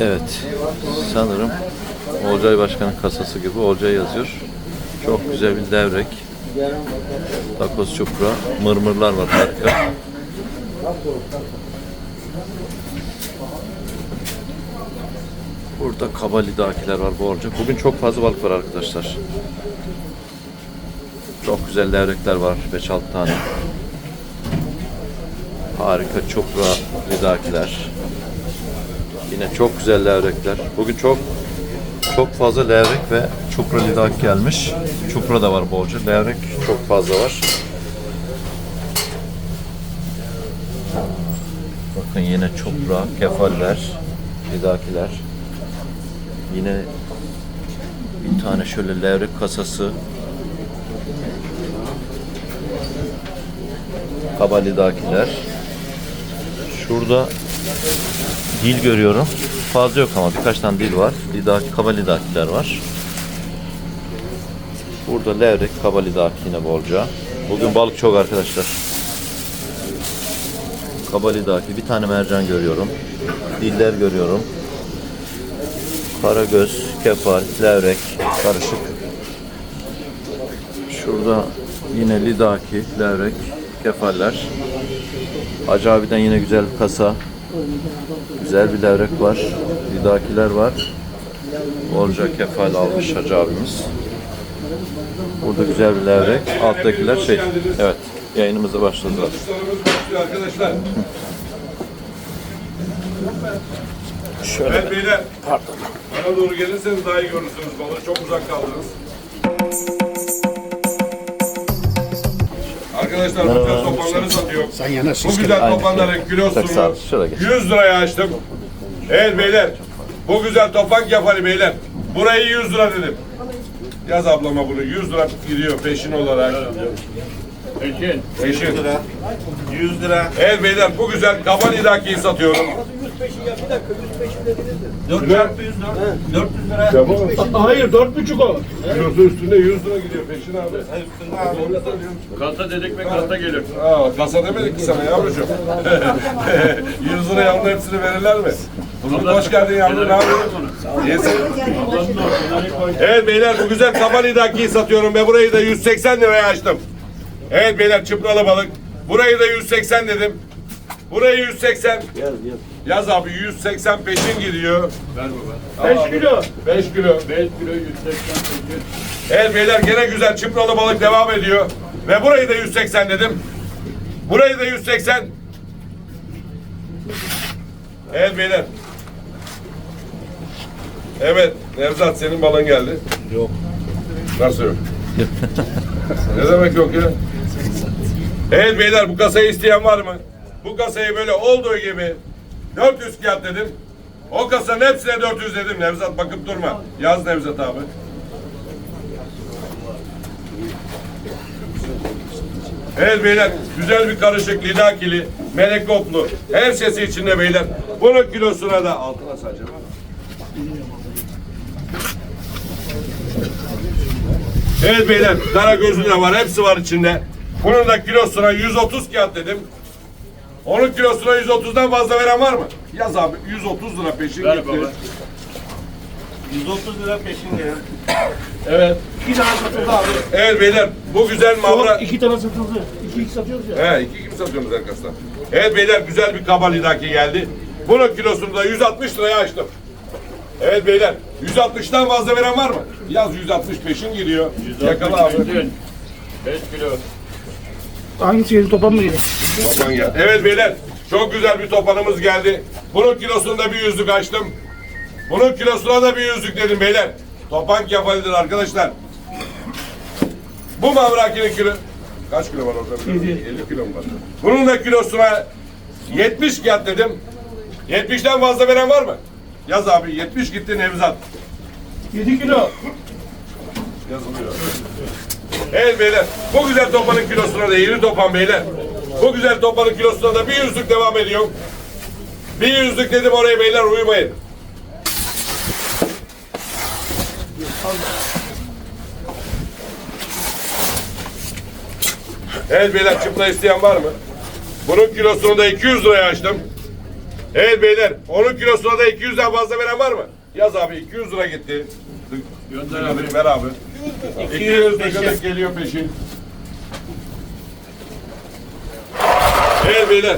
Evet. Sanırım Olcay Başkan'ın kasası gibi Olcay yazıyor. Çok güzel bir levrek. Takoz çupra. Mırmırlar var harika. Burada kabalidakiler var bolca. Bugün çok fazla balık var arkadaşlar. Çok güzel levrekler var. 5-6 tane. Harika çupra lidakiler. Yine çok güzel levrekler. Bugün çok çok fazla levrek ve çupra lidak gelmiş. Çupra da var bolca. Levrek çok fazla var. Bakın yine çupra, kefaller, lidakiler. Yine bir tane şöyle levrek kasası. Kabalidakiler. Şurada dil görüyorum. Fazla yok ama birkaç tane dil var. Lidaki, kaba lidakiler var. Burada levrek, kaba lidaki yine bolca. Bugün balık çok arkadaşlar. Kaba lidaki, bir tane mercan görüyorum. Diller görüyorum. Karagöz, kefal, levrek, karışık. Şurada yine lidaki, levrek, kefaller. Hacı abiden yine güzel bir kasa. Güzel bir levrek var. Lidakiler var. Bolca kefal almış hacı abimiz. Burada güzel bir levrek. Alttakiler şey. Evet. Yayınımıza başladılar. Arkadaşlar. Şöyle. Evet beyler. Bana doğru gelirseniz daha iyi görürsünüz balığı. Çok uzak kaldınız. Arkadaşlar bu güzel topanları satıyor. Sen yana Bu güzel topanların kilosunu sağ ol. Şöyle geç. 100 liraya açtım. Evet beyler. Bu güzel topan kefali beyler. Burayı 100 lira dedim. Yaz ablama bunu. 100 lira gidiyor peşin olarak. Peşin. Peşin. 100 lira. Evet beyler bu güzel kaban idakiyi satıyorum. 4 çarpı 100 4. 400 lira. Hayır dört buçuk o. Kilosu üstünde 100 lira gidiyor peşin abi. Doğru söylüyorum. Kasa dedik mi kasa gelir. Aa, kasa demedik ki sana yavrucuğum. 100 liraya onun hepsini verirler mi? Bulut hoş geldin yavrum. Ne yapıyorsun? İyisin. Evet beyler bu güzel kaban idakiyi satıyorum ve burayı da 180 liraya açtım. Evet beyler çıpralı balık. Burayı da 180 dedim. Burayı 180. Yaz yaz. Yaz abi 180 peşin gidiyor. Ver baba. 5 kilo. 5 kilo. 5 kilo 180 peşin. Evet beyler gene güzel çıpralı balık devam ediyor. Ve burayı da 180 dedim. Burayı da 180. Evet beyler. Evet Nevzat senin balın geldi. Yok. Nasıl yok? ne demek yok ya? Evet beyler bu kasayı isteyen var mı? Bu kasayı böyle olduğu gibi 400 kağıt dedim. O kasanın hepsine 400 dedim Nevzat bakıp durma. Yaz Nevzat abi. Evet beyler güzel bir karışık lidakili, melek koplu her sesi içinde beyler. Bunun kilosuna da altına sadece Evet beyler kara gözü de var hepsi var içinde. Bunun da kilosuna 130 kağıt dedim. Onun kilosuna 130'dan fazla veren var mı? Yaz abi 130 lira peşin Ver gitti. baba. 130 lira peşin ya. Evet. İki tane satıldı abi. Evet beyler bu güzel mavra... İki tane satıldı. İki iki satıyoruz ya. He iki gibi satıyorsunuz arkadaşlar. Evet beyler güzel bir kabalidaki geldi. Bunun kilosunu da 160 liraya açtım. Evet beyler 160'tan fazla veren var mı? Yaz 160 peşin gidiyor. Yakala abi. Peşin. 5 kilo. Hangisi yedi topan mı yedi? Topan geldi. Evet beyler çok güzel bir topanımız geldi. Bunun kilosunda bir yüzlük açtım. Bunun kilosuna da bir yüzlük dedim beyler. Topan kefalidir arkadaşlar. Bu mavrakinin kilo... Kaç kilo var orada? biliyor musun? 50 kilo mu var? Bunun da kilosuna 70 kağıt dedim. 70'ten fazla veren var mı? Yaz abi 70 gitti Nevzat. Yedi kilo. Yazılıyor. Evet beyler. Bu güzel topanın kilosuna da yeni topan beyler. Bu güzel topanın kilosuna da bir yüzlük devam ediyor. Bir yüzlük dedim oraya beyler uyumayın. Evet beyler çıpla isteyen var mı? Bunun kilosunu da 200 liraya açtım. Evet beyler, onun kilosuna da 200'den fazla veren var mı? Yaz abi 200 lira gitti. Gönder abi. Ver abi. 200 lira geliyor peşin. Evet beyler.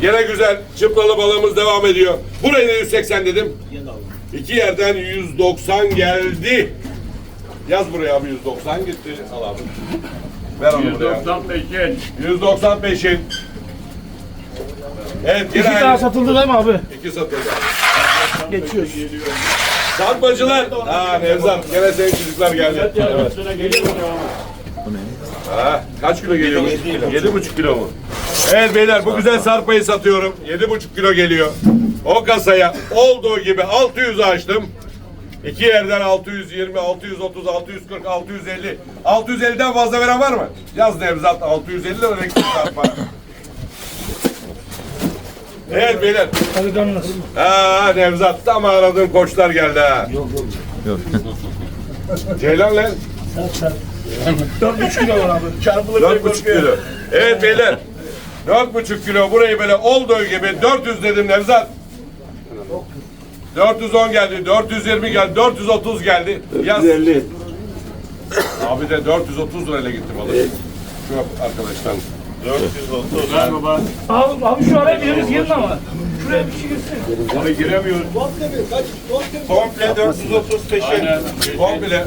Gene güzel çıplalı balığımız devam ediyor. Burayı da 180 dedim. İki yerden 190 geldi. Yaz buraya abi 190 gitti. Al abi. Ver onu buraya. 195'in. 190 peşin. Evet İki daha aynı. satıldı değil mi abi? İki satıldı. Geçiyoruz. Sarpacılar. Ha Nevzat gene senin çocuklar geldi. Evet. Ha, kaç kilo geliyor? Yedi buçuk kilo mu? Evet beyler bu güzel sarpayı satıyorum. Yedi buçuk kilo geliyor. O kasaya olduğu gibi 600 açtım. İki yerden 620, 630, 640, 650. 650'den fazla veren var mı? Yaz Nevzat 650 lira renkli sarpa. Evet beyler. Kalikanlı. Ha Nevzat tam aradığım koçlar geldi ha. Yok. Ceylan lan. 4,5 kilo var abi. Çarpılır Dört buçuk kilo. Evet beyler. Dört buçuk kilo burayı böyle olduğu gibi 400 dedim Nevzat. 410 geldi, 420 geldi, 430 geldi. Yaz. 150. Abi de 430 lirayla gitti balık. Şu arkadaştan. 430. Ver baba. Abi, abi şu araya birimiz girin ama. Şuraya bir şey girsin. Onu giremiyoruz. Komple 430 peşin. Komple.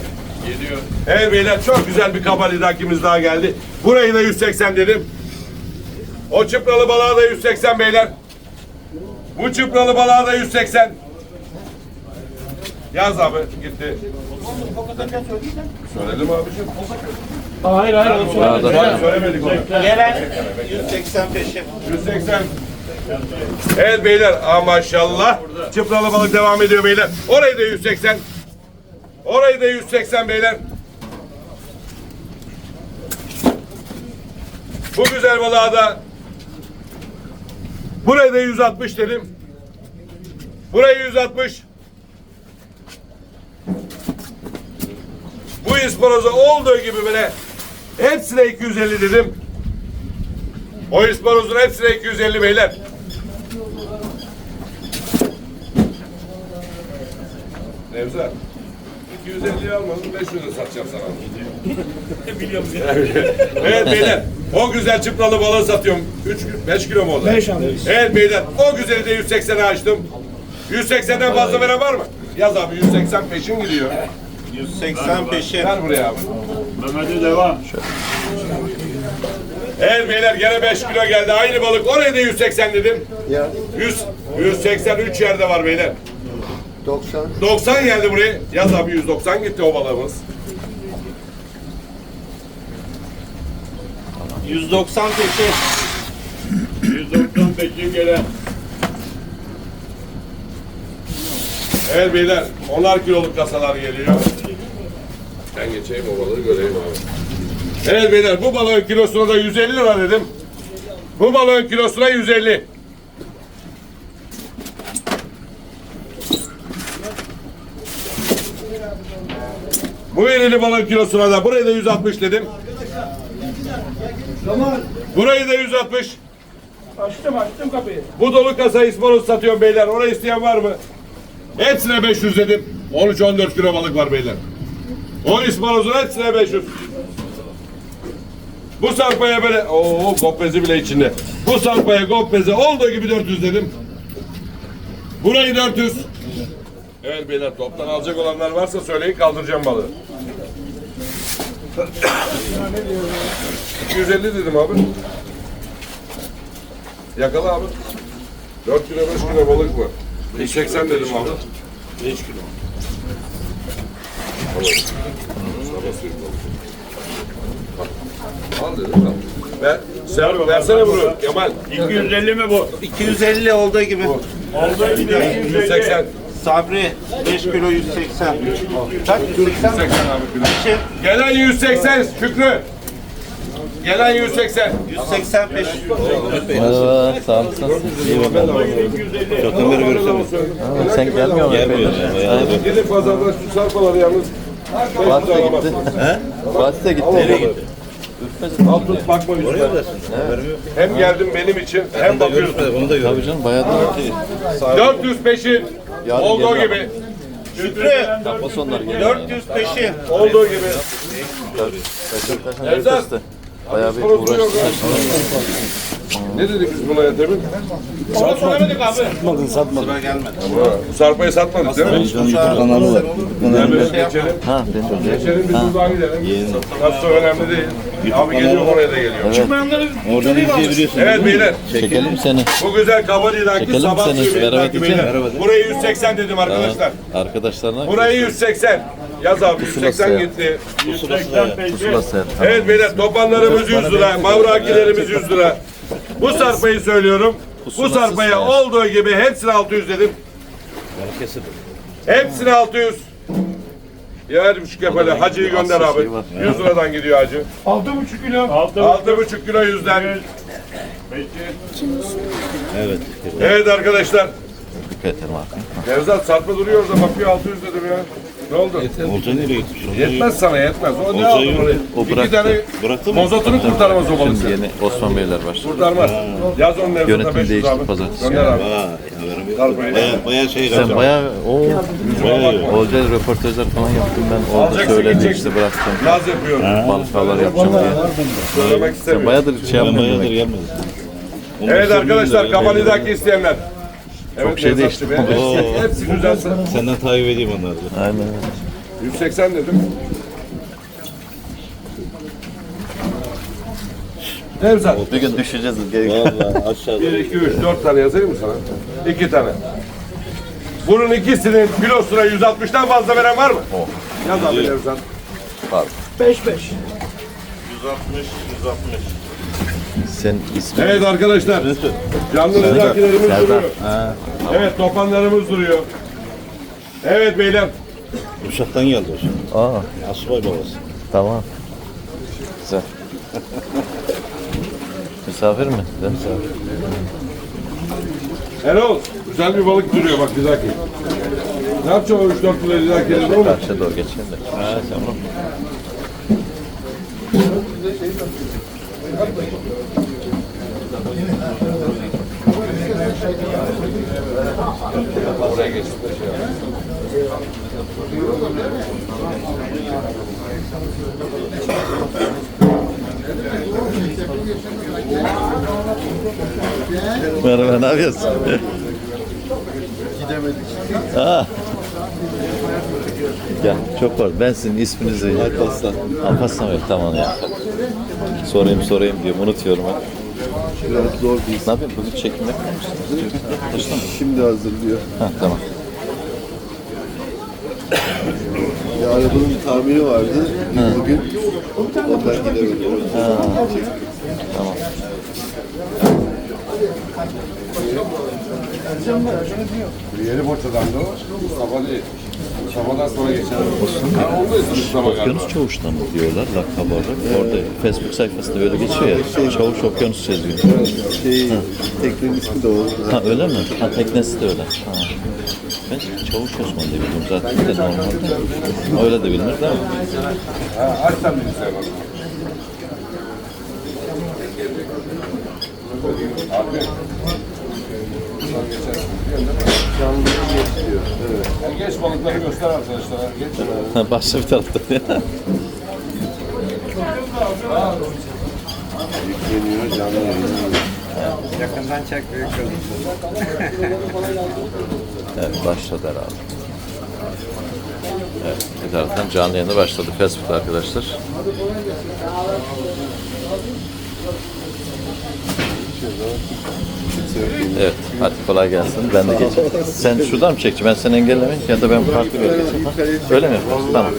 Geliyor. Evet beyler çok güzel bir kabal idrakimiz daha geldi. Burayı da 180 dedim. O çıpralı balığa da 180 beyler. Bu çıpralı balığa da 180. Yaz abi gitti. Söyledim abicim. Hayır hayır. onu söylemedim. Hayır, söylemedik onu. Gelen 180 peşin. 180. Evet beyler. Aa maşallah. Çıpralı balık devam ediyor beyler. Orayı da 180. Orayı da 180 beyler. Bu güzel balığa da Burayı da 160 dedim. Burayı 160. Bu ispanoza olduğu gibi böyle hepsine 250 dedim. O ispanozun hepsine 250 beyler. Nevzat. 250 almadın 500 lira satacağım sana. Biliyorum. evet beyler. O güzel çıpralı balığı satıyorum. 3 5 kilo mu oldu? 5 abi. Evet beyler. O güzeli de 180'e açtım. 180'den fazla veren var mı? Yaz abi 180 peşin gidiyor. 180 peşin. Ver buraya abi. Mehmet'e devam. Evet beyler gene 5 kilo geldi. Aynı balık. Oraya da 180 dedim. Ya 100, 183 yerde var beyler. 90. 90 geldi buraya. Yaz abi 190 gitti o balığımız. 190 peşin. 195'in gelen. Evet beyler 10'ar kiloluk kasalar geliyor. Ben geçeyim o balığı göreyim abi. Evet beyler bu balığın kilosuna da 150 lira dedim. Bu balığın kilosuna 150. Bu irili balığın kilosuna da burayı da 160 dedim. Burayı da 160. Açtım açtım kapıyı. Bu dolu kasa ispanos satıyorum beyler. Orayı isteyen var mı? Hepsine 500 dedim. 13-14 kilo balık var beyler. 10 ispanozun hepsine 500. Bu sarpaya böyle, ooo gopbezi bile içinde. Bu sarpaya gopbezi olduğu gibi 400 dedim. Burayı 400. Evet beyler toptan alacak olanlar varsa söyleyin kaldıracağım balığı. 250 dedim abi. Yakala abi. 4 kilo 5 kilo balık mı? 180 dedim abi. 5 kilo. Al dedim. Ver, sen versene bunu Kemal. 250 mi bu? 250 olduğu gibi. Oldu gibi 250. 180. Sabri 5 kilo 180. Kaç? 180 180 abi kilo. Gelen 180 Şükrü. Gelen 180. 180 peşin. Merhaba, sağ olasın. İyi bakalım. Sen gelmiyor musun efendim? Gidin pazarda şu sarpaları yalnız. Fatih de gitti. Fatih de gitti. Nereye gitti? etmez. Al tut bakma yüzüme. Hem geldim benim için hem bakıyorsun. Onu da Tabii canım bayağı da 400 peşin. Yarın Olduğu gelir gibi. Hafta sonları geliyor. 400 peşin. Olduğu gibi. Kaçın kaçın Nevzat. testi. Bayağı bir uğraştılar. Ne dedik biz buna Yatemin? Söylemedik abi. Sıra gelmedi. Bu sarpayı satmadık değil mi? kanalı var. Evet, geçelim. Ha benim de. Geçelim biz buradan gidelim. Nasıl önemli değil. Abi geliyor oraya da geliyor. Çıkmayanları Oradan izleyebiliyorsun. Evet beyler. Çekelim seni. Bu güzel Çekelim sabah seni, suyu merhaba takip diyeceğim. beyler. Merhaba de. Burayı 180 dedim arkadaşlar. Arkadaşlarına Burayı 180. Yaz abi 180 ya. gitti. 180 peşin. pusula ser. Evet beyler topanlarımız 100 lira. Mavrakilerimiz 100 lira. Bu sarpayı söylüyorum. Bu sarpaya olduğu gibi hepsine 600 dedim. Hepsine 600. Yer buçuk yapalım. Hacı'yı gönder abi. 100 liradan gidiyor hacı. 6,5 kilo. 6 6,5 kilo yüzden. Peki. Evet arkadaşlar. Dikkat edelim abi. Nevzat sarpa duruyor orada bakıyor 600 dedim ya. Ne oldu? Olca nereye gitmiş? Yetmez sana yetmez. O ne oraya? o İki bıraktı. tane Bıraktı mı? mozotunu kurtarmaz o balık Şimdi seni. yeni Osman Beyler başladı. Kurtarmaz. Yaz onun Nevzat'a Yönetim 500 değişti pazartesi. Gönder abi. Yok. Sarpayı. Baya, baya şey Sen kaçırdım. bayağı o Bayağı. Olcay röportajlar falan yaptım ben. Orada Alacaksın, söyledi gideceksin. işte bıraktım. Naz yapıyorum. Balık avlar yapacağım diye. Söylemek Sen istemiyorum. bayağıdır şey Ben yapmıyorsun bayağıdır demek. gelmedim. Evet arkadaşlar Kabalı'daki isteyenler. Evet, şey Nevzat değişti. Bey. Oo. Hepsi güzelse. Senden takip edeyim onları. da. Aynen. 180 dedim. Nevzat. Bir gün düşeceğiz. Geri Vallahi aşağıda. 1, 2, 3, 4 tane yazayım mı sana? 2 tane. Bunun ikisinin kilosuna 160'tan fazla veren var mı? Yaz abi Nevzat. 5 5. 160, 160. Sen ismin Evet arkadaşlar. Canlı rızakilerimiz Serdar. duruyor. Evet topanlarımız duruyor. Evet beyler. Uşak'tan geldi şimdi. Aa Asubay babası. tamam. Güzel. Misafir mi? Misafir. Erol. Güzel bir balık duruyor bak Rizaki. Ne yapacağım o 3-4 kilo Rizaki'leri ne olur? Karşıya doğru geçelim de. Ha, tamam. Merhaba, ne yapıyorsun? Gidemedik. Ha. Gel, çok var. Ben sizin isminizi... Alparslan. Alparslan Bey, tamam ya. Sorayım sorayım diyorum, unutuyorum ben. Biraz zor değil. Ne yapayım, bugün çekim yapmamışsınız. Başla mı? Şimdi hazırlıyor. Ha, tamam. Ya arabanın tamiri vardı. Bugün ondan gidemedim. Tamam. Yeni Boça'dan da o. Sabah Sabahdan sonra onu da ısıtıklama galiba. Okyanus çavuştan mı diyorlar lakabı olarak. Orada Facebook sayfasında öyle geçiyor ya. Çavuş okyanus çizgi. Şey, teknenin ismi de o. Ha öyle mi? Ha teknesi de öyle. Ha. Ben çavuş Osman diye biliyorum zaten de normalde. Öyle de bilinir değil mi? Ha, aç sen bilgisayarı. Abi. Ya geç balıkları göster arkadaşlar. Geç. Ha, başka bir tarafta. Yükleniyor canlı yayın. evet başladı herhalde. Evet bir taraftan canlı yayına başladı Facebook'ta arkadaşlar. Evet, hadi kolay gelsin. Ben de geçeyim. Sen şuradan mı çekeceksin? Ben seni engellemeyeyim ya da ben farklı bir yere geçeyim. ha? Öyle mi? Tamam.